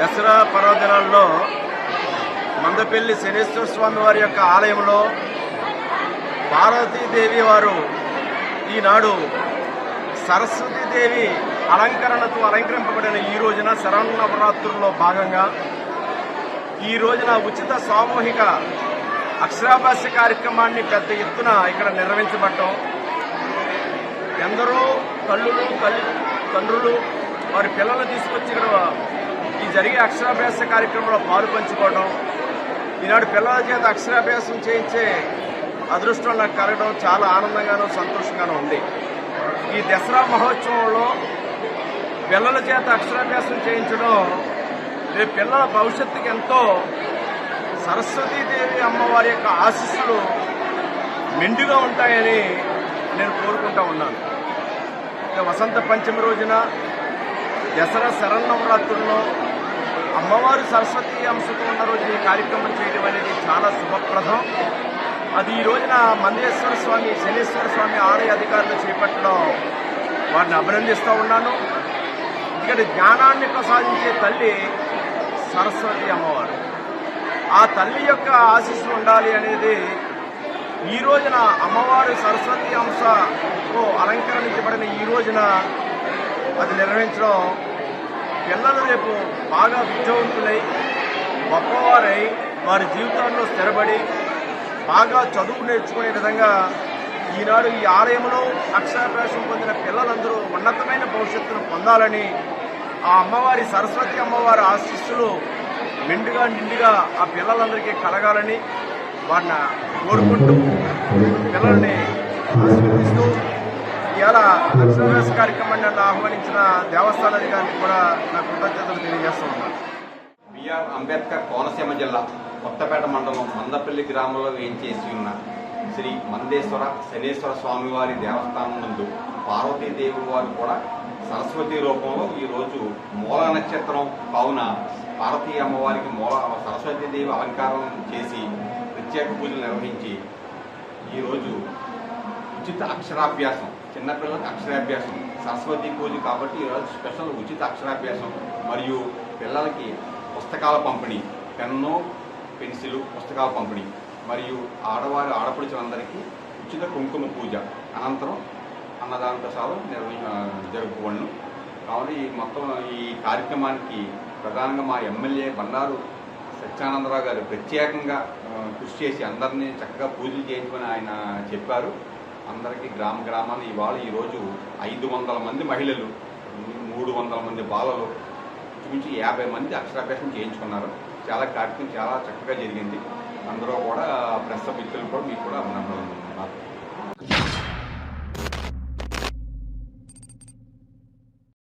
దసరా పర్వదినాల్లో మందపల్లి శనేశ్వర స్వామి వారి యొక్క ఆలయంలో పార్వతీదేవి వారు ఈనాడు సరస్వతీదేవి అలంకరణతో అలంకరింపబడిన ఈ రోజున శరన్నవరాత్రుల్లో భాగంగా ఈ రోజున ఉచిత సామూహిక అక్షరాభ్యాస కార్యక్రమాన్ని పెద్ద ఎత్తున ఇక్కడ నిర్వహించబడటం ఎందరో తల్లులు తల్లి తండ్రులు వారి పిల్లలు తీసుకొచ్చి ఇక్కడ జరిగే అక్షరాభ్యాస కార్యక్రమంలో పాలు పంచుకోవడం ఈనాడు పిల్లల చేత అక్షరాభ్యాసం చేయించే అదృష్టం నాకు కలగడం చాలా ఆనందంగానూ సంతోషంగానూ ఉంది. ఈ దసరా మహోత్సవంలో పిల్లల చేత అక్షరాభ్యాసం చేయించడం రేపు పిల్లల భవిష్యత్తుకి ఎంతో సరస్వతీదేవి అమ్మవారి యొక్క ఆశీస్సులు మెండుగా ఉంటాయని నేను కోరుకుంటా ఉన్నాను. వసంత పంచమి రోజున దసరా శరన్నవరాత్రుల్లో అమ్మవారు సరస్వతి అంశతో ఉన్న రోజు ఈ కార్యక్రమం చేయడం అనేది చాలా శుభప్రదం. అది ఈ రోజున మందేశ్వర స్వామి శనీశ్వర స్వామి ఆలయ అధికారులు చేపట్టడం వారిని అభినందిస్తూ ఉన్నాను. ఇక్కడ జ్ఞానాన్ని ప్రసాదించే తల్లి సరస్వతి అమ్మవారు. ఆ తల్లి యొక్క ఆశీస్సులు ఉండాలి అనేది ఈ రోజున అమ్మవారు సరస్వతి అంశతో అలంకరించబడిన ఈ రోజున అది నిర్వహించడం పిల్లలు రేపు బాగా విద్యావంతులై గొప్పవారై వారి జీవితాల్లో స్థిరపడి బాగా చదువు నేర్చుకునే విధంగా ఈనాడు ఈ ఆలయంలో అక్షరాభ్యాసం పొందిన పిల్లలందరూ ఉన్నతమైన భవిష్యత్తును పొందాలని ఆ అమ్మవారి సరస్వతి అమ్మవారి ఆశీస్సులు మెండుగా నిండుగా ఆ పిల్లలందరికీ కలగాలని వారిని కోరుకుంటూ పిల్లల్ని ఆశీర్వదిస్తూ ఇవాళ అక్షరాభ్యాస కార్యక్రమాన్ని నన్ను ఆహ్వానించిన దేవస్థాన అధికారికి కూడా నా కృతజ్ఞతలు తెలియజేస్తున్నాను. బిఆర్ అంబేద్కర్ కోనసీమ జిల్లా కొత్తపేట మండలం మందపల్లి గ్రామంలో వేయించేసి ఉన్న శ్రీ మందేశ్వర శనేశ్వర స్వామివారి దేవస్థానం నందు పార్వతీదేవి వారు కూడా సరస్వతి రూపంలో ఈరోజు మూల నక్షత్రం కావున పార్వతీ అమ్మవారికి మూల సరస్వతీదేవి అలంకారం చేసి ప్రత్యేక పూజలు నిర్వహించి ఈరోజు ఉచిత అక్షరాభ్యాసం. చిన్నపిల్లలకు అక్షరాభ్యాసం. సరస్వతి పూజ కాబట్టి ఈరోజు స్పెషల్ ఉచిత అక్షరాభ్యాసం. మరియు పిల్లలకి పుస్తకాల పంపిణీ. పెన్ను పెన్సిల్ పుస్తకాల పంపిణీ. మరియు ఆడవారి ఆడపడుచులందరికీ ఉచిత కుంకుమ పూజ. అనంతరం అన్నదాన ప్రసాదం నిర్వహి ఆ, జరుపుకోవడం కావున ఈ మొత్తం ఈ కార్యక్రమానికి ప్రధానంగా మా ఎమ్మెల్యే బండారు సత్యానందరావు గారు ప్రత్యేకంగా కృషి చేసి అందరినీ చక్కగా పూజలు చేయించమని ఆయన చెప్పారు. అందరికీ గ్రామ గ్రామాన్ని ఇవాళ ఈరోజు ఐదు వందల మంది మహిళలు మూడు వందల మంది బాలలు ఇంచుమించు యాభై మంది అక్షరాభ్యాసం చేయించుకున్నారు. చాలా కార్యక్రమం చాలా చక్కగా జరిగింది. అందరూ కూడా ప్రెస్ మిత్రులు కూడా మీకు కూడా అభినందనలు.